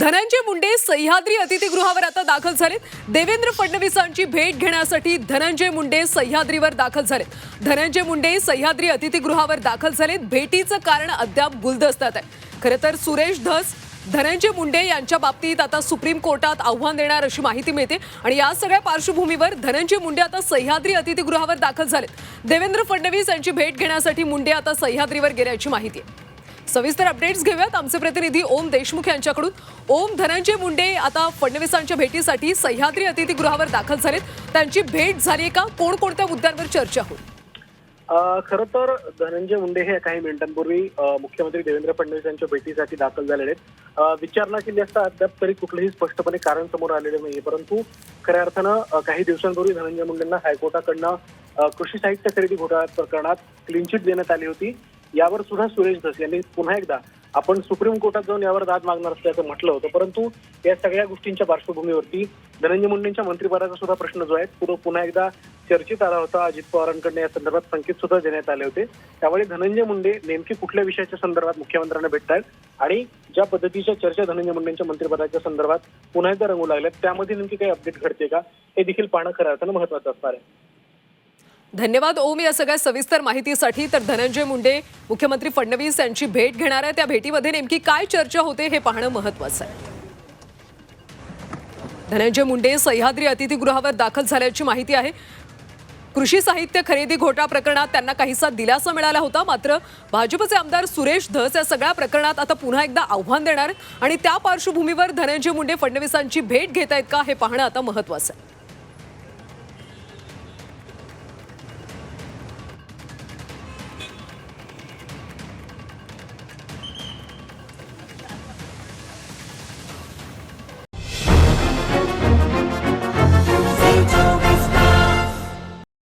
धनंजय मुंडे सह्याद्री अतिथीगृहावर आता दाखल झालेत. देवेंद्र फडणवीसांची भेट घेण्यासाठी धनंजय मुंडे सह्याद्रीवर दाखल झालेत. धनंजय मुंडे सह्याद्री अतिथीगृहावर दाखल झालेत. भेटीचं कारण अद्याप गुलदस्त्यात आहे. खरं तर सुरेश धस धनंजय मुंडे यांच्या बाबतीत आता सुप्रीम कोर्टात आव्हान देणार अशी माहिती मिळते. आणि या सगळ्या पार्श्वभूमीवर धनंजय मुंडे आता सह्याद्री अतिथीगृहावर दाखल झालेत. देवेंद्र फडणवीस यांची भेट घेण्यासाठी मुंडे आता सह्याद्रीवर गेल्याची माहिती आहे. सविस्तर अपडेट्स घेऊयात. आमचे प्रतिनिधी ओम देशमुख यांच्याकडून. ओम धनंजय मुंडे आता फडणवीसांच्या भेटीसाठी सह्याद्री अतिथीगृहावर दाखल झालेत. त्यांची भेट झाली का? कोणकोणत्या मुद्द्यांवर चर्चा होईल? अ, खरं तर धनंजय मुंडे हे काही मिनिटांपूर्वी मुख्यमंत्री देवेंद्र फडणवीस यांच्या भेटीसाठी दाखल झालेले आहेत. विचारणा केली असता अद्याप तरी कुठलंही स्पष्टपणे कारण समोर आलेलं नाहीये. परंतु खऱ्या अर्थानं काही दिवसांपूर्वी धनंजय मुंडेंना हायकोर्टाकडनं कृषी साहित्य खरेदी घोटाळा प्रकरणात क्लीनचिट देण्यात आली होती. यावर सुद्धा सुरेश धस यांनी पुन्हा एकदा आपण सुप्रीम कोर्टात जाऊन यावर दाद मागणार असल्याचं म्हटलं होतं. परंतु या सगळ्या गोष्टींच्या पार्श्वभूमीवरती धनंजय मुंडेंच्या मंत्रिपदाचा सुद्धा प्रश्न जो आहे तो पुन्हा एकदा चर्चेत आला होता. अजित पवारांकडनं या संदर्भात संकेत सुद्धा देण्यात आले होते. त्यामुळे धनंजय मुंडे नेमके कुठल्या विषयाच्या संदर्भात मुख्यमंत्र्यांना भेटतायत आणि ज्या पद्धतीच्या चर्चा धनंजय मुंडेंच्या मंत्रिपदाच्या संदर्भात पुन्हा एकदा रंगू लागल्यात त्यामध्ये नेमकी काही अपडेट घडते का? हे देखील पाहणं खऱ्या अर्थानं महत्वाचं असणार आहे. धन्यवाद ओम या सगळ्या सविस्तर माहितीसाठी. तर धनंजय मुंडे मुख्यमंत्री फडणवीस यांची भेट घेणार आहे त्या भेटीमध्ये नेमकी काय चर्चा होते हे पाहणं महत्वाचं आहे. धनंजय मुंडे सह्याद्री अतिथीगृहावर दाखल झाल्याची माहिती आहे. कृषी साहित्य खरेदी घोटाळा प्रकरणात त्यांना काहीसा दिलासा मिळाला होता. मात्र भाजपचे आमदार सुरेश धस या सगळ्या प्रकरणात आता पुन्हा एकदा आव्हान देणार आणि त्या पार्श्वभूमीवर धनंजय मुंडे फडणवीसांची भेट घेत आहेत का हे पाहणं आता महत्वाचं आहे.